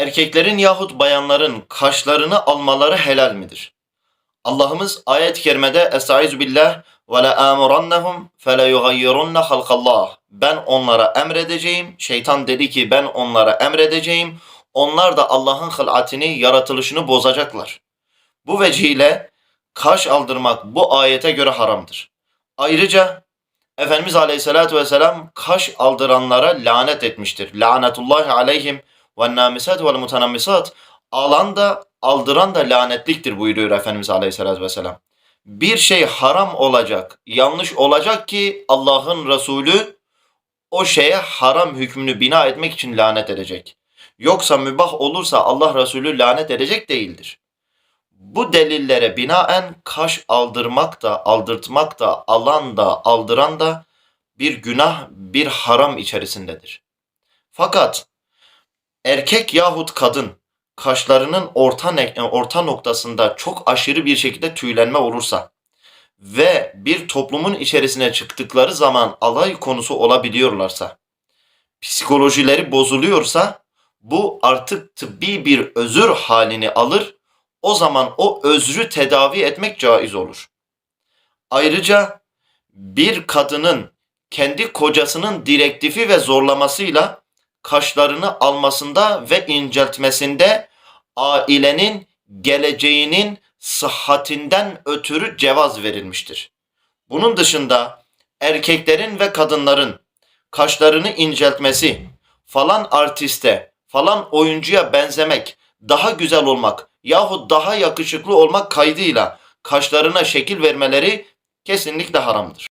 Erkeklerin yahut bayanların kaşlarını almaları helal midir? Allah'ımız ayet-i kerimede Estaizu billah ve la amurannahum fe le yugayyirunna halkallah. Ben onlara emredeceğim. Şeytan dedi ki ben onlara emredeceğim. Onlar da Allah'ın hılatini, yaratılışını bozacaklar. Bu vecihle kaş aldırmak bu ayete göre haramdır. Ayrıca Efendimiz Aleyhisselatü Vesselam kaş aldıranlara lanet etmiştir. Lanetullahi aleyhim ve namisat ve mutanammisat. Alan da aldıran da lanetliktir buyuruyor Efendimiz Aleyhisselatü Vesselam. Bir şey haram olacak, yanlış olacak ki Allah'ın Resulü o şeye haram hükmünü bina etmek için lanet edecek. Yoksa mübah olursa Allah Resulü lanet edecek değildir. Bu delillere binaen kaş aldırmak da, aldırtmak da, alan da, aldıran da bir günah, bir haram içerisindedir. Fakat erkek yahut kadın kaşlarının orta, ne- orta noktasında çok aşırı bir şekilde tüylenme olursa ve bir toplumun içerisine çıktıkları zaman alay konusu olabiliyorlarsa, psikolojileri bozuluyorsa bu artık tıbbi bir özür halini alır. O zaman o özrü tedavi etmek caiz olur. Ayrıca bir kadının kendi kocasının direktifi ve zorlamasıyla kaşlarını almasında ve inceltmesinde ailenin geleceğinin sıhhatinden ötürü cevaz verilmiştir. Bunun dışında erkeklerin ve kadınların kaşlarını inceltmesi, falan artiste, falan oyuncuya benzemek, daha güzel olmak yahut daha yakışıklı olmak kaydıyla kaşlarına şekil vermeleri kesinlikle haramdır.